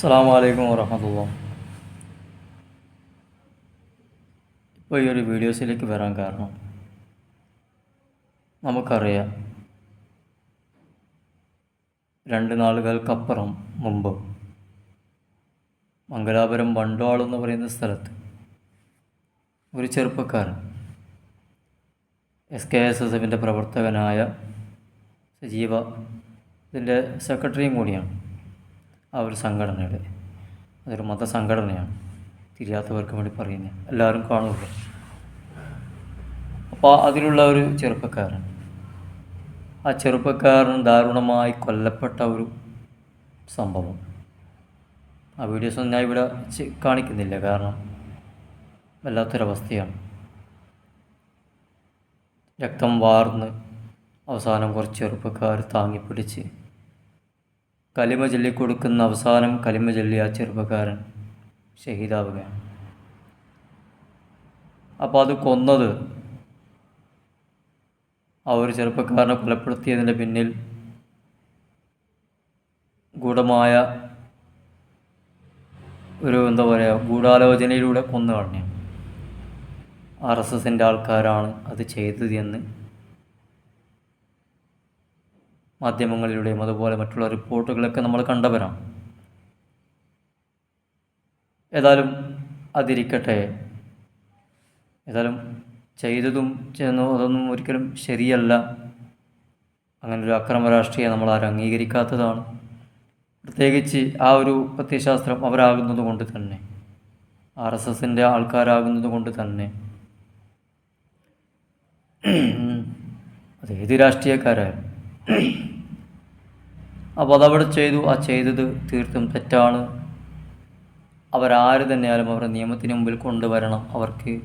അസ്സാം വലൈക്കും വറഹമത്തുള്ള. ഇപ്പോൾ ഈ ഒരു വീഡിയോസിലേക്ക് വരാൻ കാരണം നമുക്കറിയാം രണ്ട് നാളുകൾക്കപ്പുറം മുമ്പ് മംഗലാപുരം വണ്ടോൾ എന്ന് പറയുന്ന സ്ഥലത്ത് ഒരു ചെറുപ്പക്കാരൻ എസ് കെ എസ് എസ് എഫിന്റെ പ്രവർത്തകനായ സജീവ ഇതിന്റെ സെക്രട്ടറിയും കൂടിയാണ്. ആ ഒരു സംഘടനയുടെ അതൊരു മതസംഘടനയാണ്. തിരിയാത്തവർക്ക് വേണ്ടി പറയുന്നത് എല്ലാവരും കാണുമല്ലോ. അപ്പോൾ അതിലുള്ള ഒരു ചെറുപ്പക്കാരൻ. ആ ചെറുപ്പക്കാരൻ ദാരുണമായി കൊല്ലപ്പെട്ട ഒരു സംഭവം. ആ വീഡിയോസ് ഒന്നും ഞാൻ ഇവിടെ കാണിക്കുന്നില്ല. കാരണം വല്ലാത്തൊരവസ്ഥയാണ്. രക്തം വാർന്ന് അവസാനം കുറച്ച് ചെറുപ്പക്കാർ താങ്ങിപ്പിടിച്ച് കലിമ ചൊല്ലി കൊടുക്കുന്ന അവസാനം കലിമ ചൊല്ലി ആ ചെറുപ്പക്കാരൻ ഷഹീദാവുകയാണ്. അപ്പോൾ അത് കൊന്നത് ആ ഒരു ചെറുപ്പക്കാരനെ കൊലപ്പെടുത്തിയതിന്റെ പിന്നിൽ ഗൂഢമായ ഒരു എന്താ പറയുക ഗൂഢാലോചനയിലൂടെ കൊന്നു കളഞ്ഞു. ആർ എസ് എസിന്റെ ആൾക്കാരാണ് അത് ചെയ്തത് എന്ന് മാധ്യമങ്ങളിലൂടെയും അതുപോലെ മറ്റുള്ള റിപ്പോർട്ടുകളൊക്കെ നമ്മൾ കണ്ടവരാണ്. ഏതായാലും അതിരിക്കട്ടെ. ഏതായാലും ചെയ്തതും ചെയ്യുന്നു അതൊന്നും ഒരിക്കലും ശരിയല്ല. അങ്ങനെ ഒരു അക്രമ രാഷ്ട്രീയം നമ്മൾ ആരും അംഗീകരിക്കാത്തതാണ്. പ്രത്യേകിച്ച് ആ ഒരു പ്രത്യശാസ്ത്രം അവരാകുന്നത് കൊണ്ട് തന്നെ. ആർ എസ് എസിന്റെ ആൾക്കാരാകുന്നത് കൊണ്ട് തന്നെ. അത് ഏത് രാഷ്ട്രീയക്കാരായാലും. അപ്പോൾ അതവിടെ ചെയ്തു. ആ ചെയ്തത് തീർത്തും തെറ്റാണ്. അവരാര് തന്നെയാലും അവരുടെ നിയമത്തിന് മുമ്പിൽ കൊണ്ടുവരണം. അവർക്ക്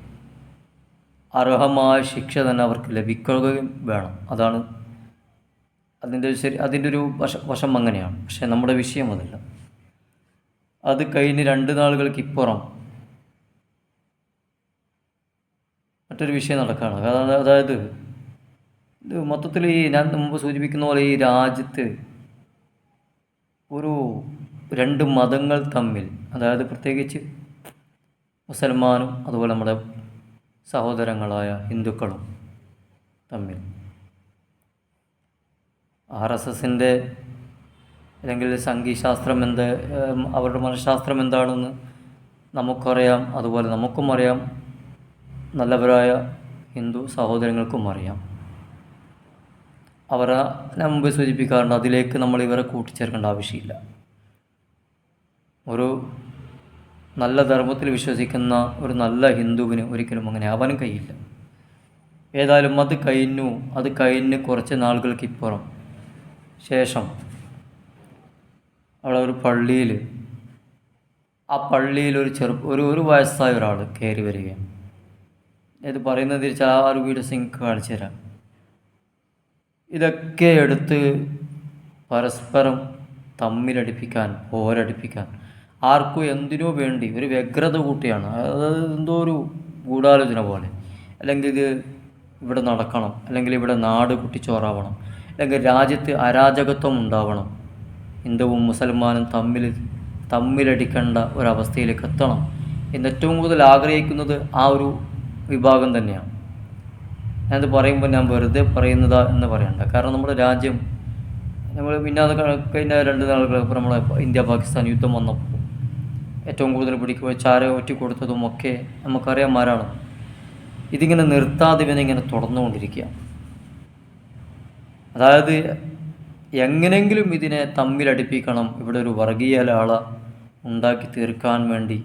അർഹമായ ശിക്ഷ തന്നെ അവർക്ക് ലഭിക്കുകയും വേണം. അതാണ് അതിന്റെ ശരി അതിന്റെ ഒരു വശ വശം അങ്ങനെയാണ്. പക്ഷേ നമ്മുടെ വിഷയം അതല്ല. അത് കഴിഞ്ഞ് രണ്ട് നാളുകൾക്ക് ഇപ്പുറം മറ്റൊരു വിഷയം നടക്കുകയാണ്. അതായത് ഇത് മൊത്തത്തിൽ ഞാൻ മുമ്പ് സൂചിപ്പിക്കുന്ന പോലെ ഈ രാജ്യത്ത് ഒരു രണ്ട് മതങ്ങൾ തമ്മിൽ അതായത് പ്രത്യേകിച്ച് മുസൽമാനും അതുപോലെ നമ്മുടെ സഹോദരങ്ങളായ ഹിന്ദുക്കളും തമ്മിൽ. ആർ എസ് എസിന്റെ അല്ലെങ്കിൽ സംഗീശാസ്ത്രം എന്ത് അവരുടെ മനഃശാസ്ത്രം എന്താണെന്ന് നമുക്കറിയാം. അതുപോലെ നമുക്കും അറിയാം. നല്ലവരായ ഹിന്ദു സഹോദരങ്ങൾക്കും അറിയാം. അവരെ ഞാൻ മുമ്പ് സൂചിപ്പിക്കാറുണ്ട്. അതിലേക്ക് നമ്മൾ ഇവരെ കൂട്ടിച്ചേർക്കേണ്ട ആവശ്യമില്ല. ഒരു നല്ല ധർമ്മത്തിൽ വിശ്വസിക്കുന്ന ഒരു നല്ല ഹിന്ദുവിന് ഒരിക്കലും അങ്ങനെ ആവാനും കഴിയില്ല. ഏതായാലും അത് കഴിഞ്ഞു. അത് കഴിഞ്ഞ് കുറച്ച് നാളുകൾക്ക് ഇപ്പുറം ശേഷം അവിടെ ഒരു പള്ളിയിൽ ആ പള്ളിയിൽ ഒരു ചെറു ഒരു ഒരു വയസ്സായ ഒരാൾ കയറി വരികയാണ്. ഇത് പറയുന്നത് തിരിച്ച് ആ ഒരു വീഡിയോസ് നിങ്ങൾക്ക് കാണിച്ചു തരാം. ഇതൊക്കെ എടുത്ത് പരസ്പരം തമ്മിലടിപ്പിക്കാൻ പോരടിപ്പിക്കാൻ ആർക്കും എന്തിനോ വേണ്ടി ഒരു വ്യഗ്രത കൂട്ടിയാണ്. അതായത് എന്തോ ഒരു ഗൂഢാലോചന പോലെ. അല്ലെങ്കിൽ ഇത് ഇവിടെ നടക്കണം അല്ലെങ്കിൽ ഇവിടെ നാട് കുട്ടിച്ചോറാവണം അല്ലെങ്കിൽ രാജ്യത്ത് അരാജകത്വം ഉണ്ടാവണം ഹിന്ദുവും മുസൽമാനും തമ്മിൽ തമ്മിലടിക്കേണ്ട ഒരവസ്ഥയിലേക്ക് എത്തണം എന്ന് ഏറ്റവും കൂടുതൽ ആഗ്രഹിക്കുന്നത് ആ ഒരു വിഭാഗം തന്നെയാണ്. ഞാനത് പറയുമ്പോൾ ഞാൻ വെറുതെ പറയുന്നതാ എന്ന് പറയണ്ട. കാരണം നമ്മുടെ രാജ്യം നമ്മൾ പിന്നെ കഴിഞ്ഞ രണ്ട് നാളുകൾക്ക് നമ്മൾ ഇന്ത്യ പാകിസ്ഥാൻ യുദ്ധം വന്നപ്പോൾ ഏറ്റവും കൂടുതൽ പിടിക്കുക ചാര ഒറ്റി കൊടുത്തതും ഒക്കെ നമുക്കറിയാം ആരാണ്. ഇതിങ്ങനെ നിർത്താതെ പിന്നെ ഇങ്ങനെ തുടർന്നുകൊണ്ടിരിക്കുക അതായത് എങ്ങനെങ്കിലും ഇതിനെ തമ്മിലടിപ്പിക്കണം ഇവിടെ ഒരു വർഗീയ ലാള ഉണ്ടാക്കി തീർക്കാൻ വേണ്ടി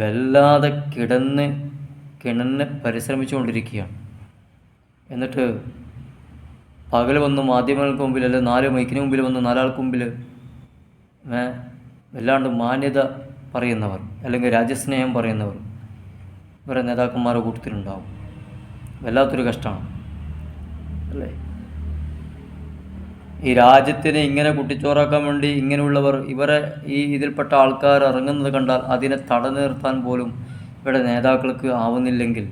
വല്ലാതെ കിടന്ന് കിണന്ന് പരിശ്രമിച്ചുകൊണ്ടിരിക്കുകയാണ്. എന്നിട്ട് പകൽ വന്ന് മാധ്യമങ്ങൾക്ക് മുമ്പിൽ അല്ലെങ്കിൽ നാല് മൈക്കിന് മുമ്പിൽ വന്ന് നാലാൾക്ക് മുമ്പിൽ വല്ലാണ്ട് മാന്യത പറയുന്നവർ അല്ലെങ്കിൽ രാജ്യസ്നേഹം പറയുന്നവർ ഇവരെ നേതാക്കന്മാരുടെ കൂട്ടത്തിലുണ്ടാവും വല്ലാത്തൊരു കഷ്ടമാണ്. അല്ലേ? ഈ രാജ്യത്തിനെ ഇങ്ങനെ കുട്ടിച്ചോറാക്കാൻ വേണ്ടി ഇങ്ങനെയുള്ളവർ ഇവരെ ഈ ഇതിൽപ്പെട്ട ആൾക്കാർ ഇറങ്ങുന്നത് കണ്ടാൽ അതിനെ തടഞ്ഞു നിർത്താൻ പോലും ഇവിടെ നേതാക്കൾക്ക് ആവുന്നില്ലെങ്കിൽ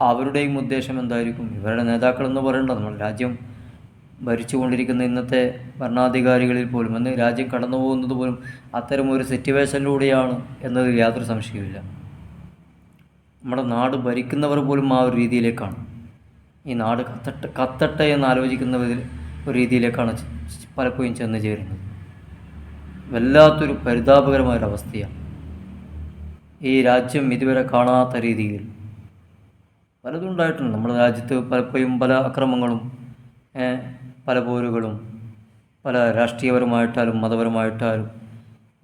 അവരുടെയും ഉദ്ദേശം എന്തായിരിക്കും? ഇവരുടെ നേതാക്കൾ എന്ന് പറയേണ്ട. നമ്മൾ രാജ്യം ഭരിച്ചുകൊണ്ടിരിക്കുന്ന ഇന്നത്തെ ഭരണാധികാരികളിൽ പോലും അന്ന് രാജ്യം കടന്നു പോകുന്നത് പോലും അത്തരം ഒരു സിറ്റുവേഷനിലൂടെയാണ് എന്നതിൽ യാതൊരു സംശയവുമില്ല. നമ്മുടെ നാട് ഭരിക്കുന്നവർ പോലും ആ ഒരു രീതിയിലേക്കാണ്. ഈ നാട് കത്തട്ടെ കത്തട്ടെ എന്ന് ആലോചിക്കുന്നവരിൽ ഒരു രീതിയിലേക്കാണ് പലപ്പോഴും ചെന്ന് ചേരുന്നത്. വല്ലാത്തൊരു പരിതാപകരമായൊരവസ്ഥയാണ്. ഈ രാജ്യം ഇതുവരെ കാണാത്ത രീതിയിൽ പലതും ഉണ്ടായിട്ടുണ്ട്. നമ്മുടെ രാജ്യത്ത് പലപ്പോഴും പല അക്രമങ്ങളും പല പോരുകളും പല രാഷ്ട്രീയപരമായിട്ടാലും മതപരമായിട്ടാലും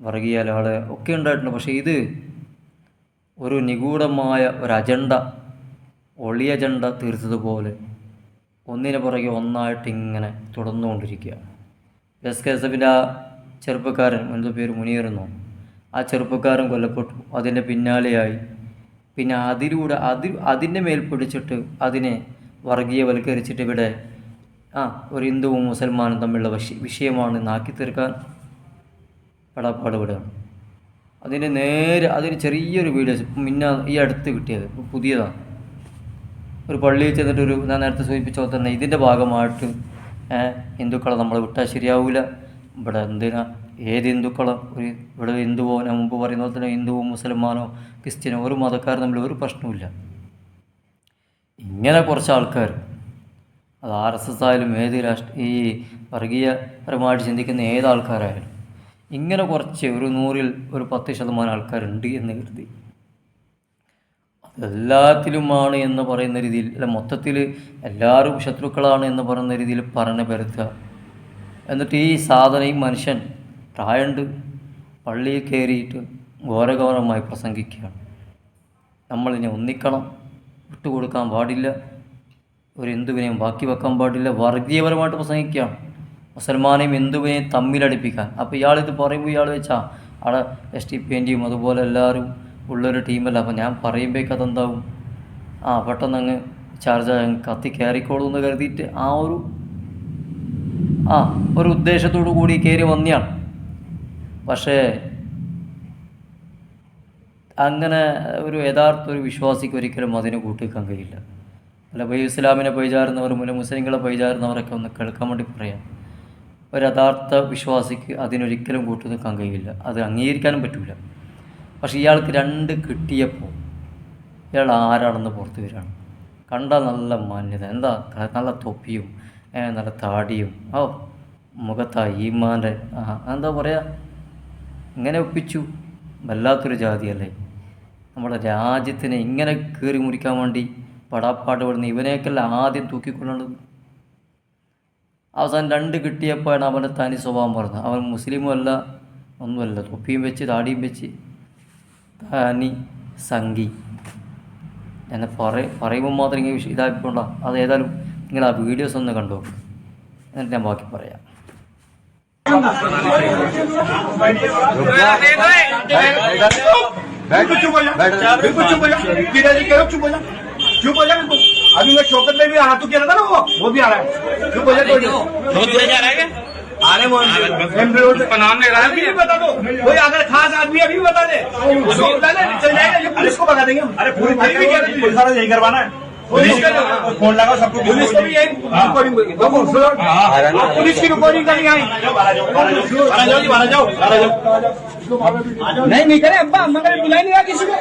വർഗീയ ആളെ ഒക്കെ ഉണ്ടായിട്ടുണ്ട്. പക്ഷേ ഇത് ഒരു നിഗൂഢമായ ഒരു അജണ്ട ഒളി അജണ്ട തീർത്തതുപോലെ ഒന്നിനു പുറകെ ഒന്നായിട്ട് ഇങ്ങനെ തുടർന്നുകൊണ്ടിരിക്കുക. എസ് കെ എസ് എഫിന്റെ ആ ചെറുപ്പക്കാരൻ എന്തോ പേര് മുനിയറുന്നു ആ ചെറുപ്പക്കാരൻ കൊല്ലപ്പെട്ടു. അതിന്റെ പിന്നാലെയായി പിന്നെ അതിലൂടെ അതിൽ അതിന്റെ മേൽ പിടിച്ചിട്ട് അതിനെ വർഗീയവൽക്കരിച്ചിട്ട് ഇവിടെ ആ ഒരു ഹിന്ദുവും മുസൽമാനും തമ്മിലുള്ള വിഷ- വിഷയമാണ് നാക്കി തീർക്കാൻ പെടാപ്പാടുപെടുകയാണ് അതിന്റെ നേരെ അതിന് ചെറിയൊരു വീഡിയോസ് മിന്നാ ഈ അടുത്ത് കിട്ടിയത് പുതിയതാണ് ഒരു പള്ളിയിൽ ചെന്നിട്ട് ഒരു ഞാൻ നേരത്തെ സൂചിപ്പിച്ച തന്നെ ഇതിന്റെ ഭാഗമായിട്ട് ഹിന്ദുക്കളെ നമ്മൾ വിട്ടാൽ ശരിയാവില്ല ഇവിടെ എന്തിനാ ഏത് ഹിന്ദുക്കൾ ഒരു ഇവിടെ ഹിന്ദുവോ ഞാൻ മുമ്പ് പറയുന്ന പോലെ തന്നെ ഹിന്ദുവോ മുസൽമാനോ ക്രിസ്ത്യനോ ഒരു മതക്കാരും തമ്മിൽ ഒരു പ്രശ്നവുമില്ല. ഇങ്ങനെ കുറച്ച് ആൾക്കാർ അത് ആർ എസ് എസ് ആയാലും ഏത് രാഷ്ട്ര ഈ വർഗീയപരമായിട്ട് ചിന്തിക്കുന്ന ഏത് ആൾക്കാരായാലും ഇങ്ങനെ കുറച്ച് ഒരു നൂറിൽ ഒരു പത്ത് ശതമാനം ആൾക്കാരുണ്ട് എന്ന് കരുതി. എല്ലാത്തിലുമാണ് എന്ന് പറയുന്ന രീതിയിൽ അല്ല മൊത്തത്തിൽ എല്ലാവരും ശത്രുക്കളാണ് എന്ന് പറയുന്ന രീതിയിൽ പറഞ്ഞ് പരത്തുക. എന്നിട്ട് ഈ സാധന ഈ മനുഷ്യൻ പ്രായമുണ്ട്. പള്ളിയിൽ കയറിയിട്ട് ഘോരഘോരമായി പ്രസംഗിക്കുകയാണ്. നമ്മളിനെ ഒന്നിക്കണം. വിട്ടുകൊടുക്കാൻ പാടില്ല. ഒരു ഹിന്ദുവിനെയും ബാക്കി വെക്കാൻ പാടില്ല. വർഗീയപരമായിട്ട് പ്രസംഗിക്കുകയാണ്. മുസൽമാനെയും ഹിന്ദുവിനെയും തമ്മിലടിപ്പിക്കാൻ. അപ്പോൾ ഇയാളിത് പറയുമ്പോൾ ഇയാൾ വെച്ചാൽ അവിടെ എസ് ടി പി എന്റെയും അതുപോലെ എല്ലാവരും ഉള്ളൊരു ടീമല്ല. അപ്പോൾ ഞാൻ പറയുമ്പോഴേക്ക് അതെന്താവും? ആ പെട്ടെന്ന് അങ്ങ് ചാർജ് കത്തി കയറിക്കോളൂ എന്ന് കരുതിയിട്ട് ആ ഒരു ആ ഒരു ഉദ്ദേശത്തോടു കൂടി കയറി വന്നെയാണ്. പക്ഷേ അങ്ങനെ ഒരു യഥാർത്ഥ ഒരു വിശ്വാസിക്ക് ഒരിക്കലും അതിനെ കൂട്ടിക്കാൻ കഴിയില്ല. അല്ല ഇപ്പോൾ ഇസ്ലാമിനെ പൈചാരുന്നവർ മുല മുസ്ലിങ്ങളെ പൈചാരുന്നവരൊക്കെ ഒന്ന് കേൾക്കാൻ വേണ്ടി പറയാം. ഒരു യഥാർത്ഥ വിശ്വാസിക്ക് അതിനൊരിക്കലും കൂട്ടു നിൽക്കാൻ കഴിയില്ല. അത് അംഗീകരിക്കാനും പറ്റില്ല പക്ഷേ ഇയാൾക്ക് രണ്ട് കിട്ടിയപ്പോൾ ഇയാൾ ആരാണെന്ന് പുറത്തു വരികയാണ്. കണ്ടാൽ നല്ല മാന്യത. എന്താ? നല്ല തൊപ്പിയും നല്ല താടിയും. ഓ മുഖത്താ ഈമാന്റെ എന്താ പറയുക ഇങ്ങനെ ഒപ്പിച്ചു. വല്ലാത്തൊരു ജാതിയല്ലേ? നമ്മുടെ രാജ്യത്തിനെ ഇങ്ങനെ കീറി മുറിക്കാൻ വേണ്ടി പടാപ്പാട് പെടുന്ന ഇവനെയൊക്കെയല്ല ആദ്യം തൂക്കിക്കൊള്ളേണ്ടത് അവസാനം രണ്ട് കിട്ടിയപ്പോഴാണ് അവന്റെ തനി സ്വഭാവം പറഞ്ഞത്. അവൻ മുസ്ലിമും അല്ല ഒന്നുമല്ല തൊപ്പിയും വെച്ച് താടിയും വെച്ച്. തനി സംഗി എന്നെ പറ പറയുമ്പോൾ മാത്രം ഇങ്ങനെ ഇതായിക്കൊണ്ടാണ് അത് ഏതായാലും നിങ്ങൾ ആ വീഡിയോസ് ഒന്ന് കണ്ടു. എന്നിട്ട് ഞാൻ ബാക്കി പറയാം. बैठ चुप हो जा बिल्कुल चुप हो जा पिताजी कह चुप हो। जा चुप हो जा बिल्कुल अभी मैं शौकत में भी आ रहा तू कह रहा था ना वो वो भी आ रहा है। चुप हो जा रहा है। क्या आने वो नाम ले रहा है। अभी बता दो कोई अगर खास आदमी अभी भी बता दे उसको बता दे चल जाएगा ये पुलिस को बता देंगे हम अरे पूरी रही पुलिस वाला यही करवाना है। पुलिस फ़ोन लगाओ सबको पुलिस को भी रिकॉर्डिंग पुलिस की रिकॉर्डिंग करनी आई। नहीं नहीं करे अब्बा मगर बुला नहीं रहा किसी को।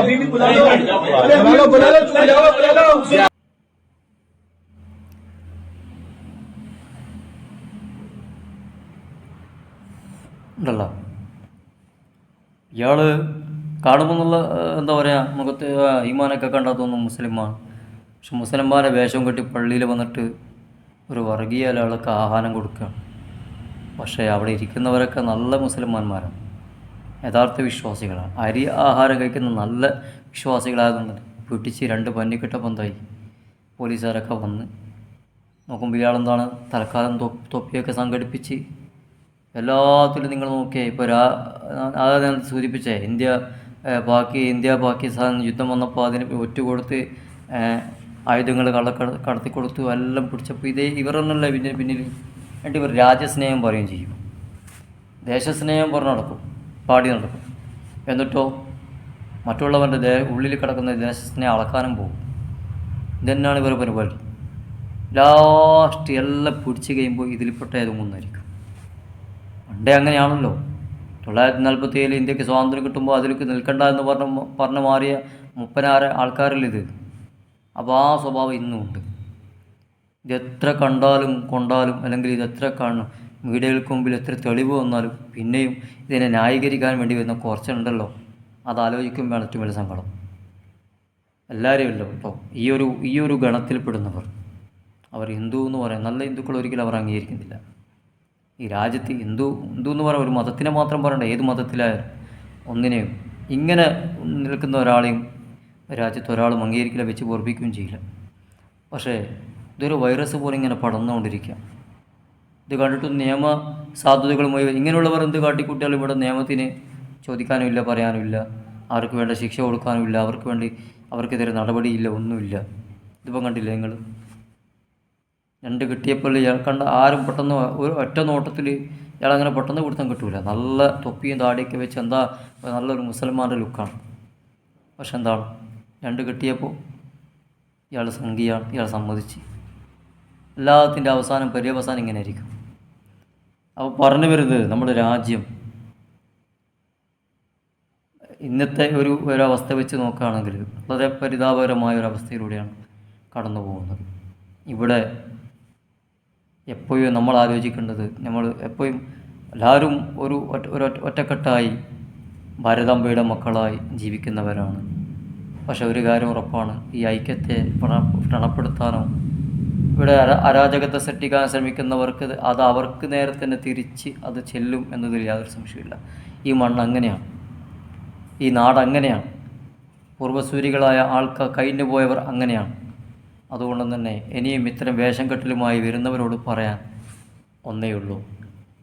अभी भी बुला लो बुला लो बुला लो। बुला കാണുമ്പോൾ എന്നുള്ള എന്താ പറയുക നമുക്ക് ഈമാനൊക്കെ കണ്ടാത്തൊന്നും മുസ്ലിമാണ്. പക്ഷെ മുസ്ലിംമാരെ വേഷം കെട്ടി പള്ളിയിൽ വന്നിട്ട് ഒരു വർഗീയ ഒരാൾക്ക് ആഹാരം കൊടുക്കുകയാണ് പക്ഷേ അവിടെ ഇരിക്കുന്നവരൊക്കെ നല്ല മുസ്ലിംമാന്മാരാണ്. യഥാർത്ഥ വിശ്വാസികളാണ്. അരി ആഹാരം കഴിക്കുന്ന നല്ല വിശ്വാസികളായതുകൊണ്ട് പിടിച്ച് രണ്ട് പന്നിക്കിട്ട പന്തായി പോലീസുകാരൊക്കെ വന്ന് നോക്കുമ്പോൾ ഇയാളെന്താണ് തൽക്കാലം തൊപ്പിയൊക്കെ സംഘടിപ്പിച്ച് എല്ലാത്തിലും നിങ്ങൾ നോക്കിയേ. ഇപ്പോൾ രാ അതായത് സൂചിപ്പിച്ചേ ഇന്ത്യ പാക്കി ഇന്ത്യ പാകിസ്ഥാൻ യുദ്ധം വന്നപ്പോൾ അതിന് ഒറ്റ കൊടുത്ത് ആയുധങ്ങൾ കള്ളക്കട കടത്തി കൊടുത്തു എല്ലാം പിടിച്ചപ്പോൾ ഇതേ തന്നെയല്ലേ പിന്നെ പിന്നിൽ എന്നിട്ട് ഇവർ രാജ്യസ്നേഹം പറയുകയും ചെയ്യും. ദേശസ്നേഹം പറഞ്ഞ് നടക്കും പാടി നടക്കും. എന്നിട്ടോ മറ്റുള്ളവന്റെ ദേ ഉള്ളിൽ കിടക്കുന്ന ദേശസ്നേഹം അളക്കാനും പോകും. ഇതന്നെയാണ് ഇവരുടെ പരിപാടി. ലാസ്റ്റ് എല്ലാം പിടിച്ച് കഴിയുമ്പോൾ ഇതിൽപ്പെട്ട ഏതും ഒന്നായിരിക്കും. പണ്ടേ അങ്ങനെയാണല്ലോ. തൊള്ളായിരത്തി നാൽപ്പത്തി ഏഴിൽ ഇന്ത്യയ്ക്ക് സ്വാതന്ത്ര്യം കിട്ടുമ്പോൾ അതിലേക്ക് നിൽക്കണ്ട എന്ന് പറഞ്ഞ പറഞ്ഞു മാറിയ മുപ്പനാറ് ആൾക്കാരിലിത്. അപ്പോൾ ആ സ്വഭാവം ഇന്നും ഉണ്ട്. ഇതെത്ര കണ്ടാലും കൊണ്ടാലും അല്ലെങ്കിൽ ഇതെത്ര കാണും മീഡിയകൾക്ക് മുമ്പിൽ എത്ര തെളിവ് വന്നാലും പിന്നെയും ഇതിനെ ന്യായീകരിക്കാൻ വേണ്ടി വരുന്ന കുറച്ചുണ്ടല്ലോ. അത് ആലോചിക്കുമ്പോൾ ഏറ്റവും വലിയ സങ്കടം. എല്ലാവരും ഇല്ല കേട്ടോ. ഈ ഒരു ഈ ഒരു ഗണത്തിൽപ്പെടുന്നവർ അവർ ഹിന്ദു എന്ന് പറയാം. നല്ല ഹിന്ദുക്കൾ ഒരിക്കലും അവർ അംഗീകരിക്കുന്നില്ല. ഈ രാജ്യത്ത് ഹിന്ദു ഹിന്ദു എന്ന് പറയുന്ന ഒരു മതത്തിനെ മാത്രം പറയണ്ട ഏത് മതത്തിലായാലും ഒന്നിനെയും. ഇങ്ങനെ നിൽക്കുന്ന ഒരാളെയും രാജ്യത്ത് ഒരാളും അംഗീകരിക്കില്ല വെച്ച് പോർപ്പിക്കുകയും ചെയ്യില്ല. പക്ഷേ ഇതൊരു വൈറസ് പോലെ ഇങ്ങനെ പടർന്നുകൊണ്ടിരിക്കുക. ഇത് കണ്ടിട്ട് നിയമ സാധ്യതകളുമായി ഇങ്ങനെയുള്ളവർ എന്ത് കാട്ടിക്കൂട്ടിയാലും ഇവിടെ നിയമത്തിന് ചോദിക്കാനും ഇല്ല പറയാനും ഇല്ല. അവർക്ക് വേണ്ട ശിക്ഷ കൊടുക്കാനും ഇല്ല അവർക്ക് വേണ്ടി അവർക്കെതിരെ നടപടിയില്ല ഒന്നുമില്ല. ഇതിപ്പം കണ്ടില്ല നിങ്ങൾ? രണ്ട് കിട്ടിയപ്പോൾ ഇയാൾ കണ്ട ആരും പെട്ടെന്ന് ഒരു ഒറ്റ നോട്ടത്തിൽ ഇയാളങ്ങനെ പെട്ടെന്ന് പിടുത്തം കിട്ടൂല. നല്ല തൊപ്പിയും താടിയൊക്കെ വെച്ച് എന്താ നല്ലൊരു മുസൽമാന്റെ ലുക്കാണ്. പക്ഷെ എന്താണ് രണ്ട് കിട്ടിയപ്പോൾ ഇയാൾ സംഖ്യയാണ് ഇയാൾ സമ്മതിച്ച്. എല്ലാത്തിന്റെ അവസാനം പര്യവസാനം ഇങ്ങനെ ആയിരിക്കും. അപ്പോൾ പറഞ്ഞു വരുന്നത് നമ്മുടെ രാജ്യം ഇന്നത്തെ ഒരു ഒരവസ്ഥ വെച്ച് നോക്കുകയാണെങ്കിൽ വളരെ പരിതാപകരമായ ഒരവസ്ഥയിലൂടെയാണ് കടന്നു പോകുന്നത് ഇവിടെ എപ്പോഴും നമ്മൾ ആലോചിക്കേണ്ടത് നമ്മൾ എപ്പോഴും എല്ലാവരും ഒരു ഒറ്റ ഒരു ഒറ്റ- ഒറ്റക്കെട്ടായി ഭാരതാംബയുടെ മക്കളായി ജീവിക്കുന്നവരാണ്. പക്ഷെ ഒരു കാര്യം ഉറപ്പാണ് ഈ ഐക്യത്തെ പ്രണപ്പെടുത്താനോ ഇവിടെ അര അരാജകത്തെ സൃഷ്ടിക്കാൻ ശ്രമിക്കുന്നവർക്ക് അത് അവർക്ക് നേരെ തന്നെ തിരിച്ച് അത് ചെല്ലും എന്നതിൽ യാതൊരു സംശയമില്ല ഈ മണ്ണ് അങ്ങനെയാണ്. ഈ നാട് അങ്ങനെയാണ്. പൂർവസൂരികളായ ആൾക്കാർ കഴിഞ്ഞു പോയവർ അങ്ങനെയാണ്. അതുകൊണ്ട് തന്നെ ഇനിയും ഇത്തരം വേഷം കെട്ടലുമായി വരുന്നവരോട് പറയാൻ ഒന്നേയുള്ളൂ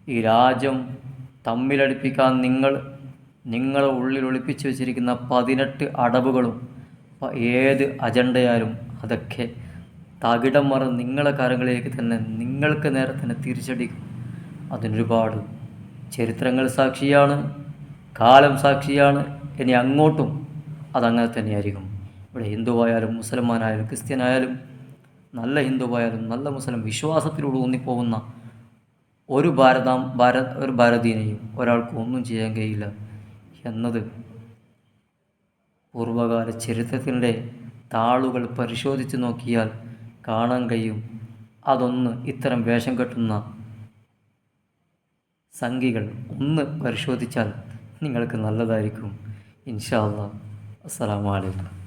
ഈ രാജ്യം തമ്മിലടിപ്പിക്കാൻ നിങ്ങൾ നിങ്ങളെ ഉള്ളിൽ ഒളിപ്പിച്ചു വെച്ചിരിക്കുന്ന പതിനെട്ട് അടവുകളും ഏത് അജണ്ടയാലും അതൊക്കെ തകിടം മറ നിങ്ങളെ കരങ്ങളിലേക്ക് തന്നെ നിങ്ങൾക്ക് നേരെ തന്നെ തിരിച്ചടിക്കും. അതിനൊരുപാട് ചരിത്രങ്ങൾ സാക്ഷിയാണ് കാലം സാക്ഷിയാണ്. ഇനി അങ്ങോട്ടും അതങ്ങനെ തന്നെയായിരിക്കും. ഇവിടെ ഹിന്ദുവായാലും മുസൽമാനായാലും ക്രിസ്ത്യനായാലും നല്ല ഹിന്ദുവായാലും നല്ല മുസ്ലിം വിശ്വാസത്തിലൂടെ ഊന്നിപ്പോകുന്ന ഒരു ഭാരതം ഭാര ഒരു ഭാരതീയനെയും ഒരാൾക്ക് ഒന്നും ചെയ്യാൻ കഴിയില്ല എന്നത് പൂർവകാല ചരിത്രത്തിന്റെ താളുകൾ പരിശോധിച്ച് നോക്കിയാൽ കാണാൻ കഴിയും. അതൊന്ന് ഇത്തരം വേഷം കെട്ടുന്ന സംഖ്യകൾ ഒന്ന് പരിശോധിച്ചാൽ നിങ്ങൾക്ക് നല്ലതായിരിക്കും. ഇൻഷാ അല്ലാ അസ്സലാമു അലൈക്കും.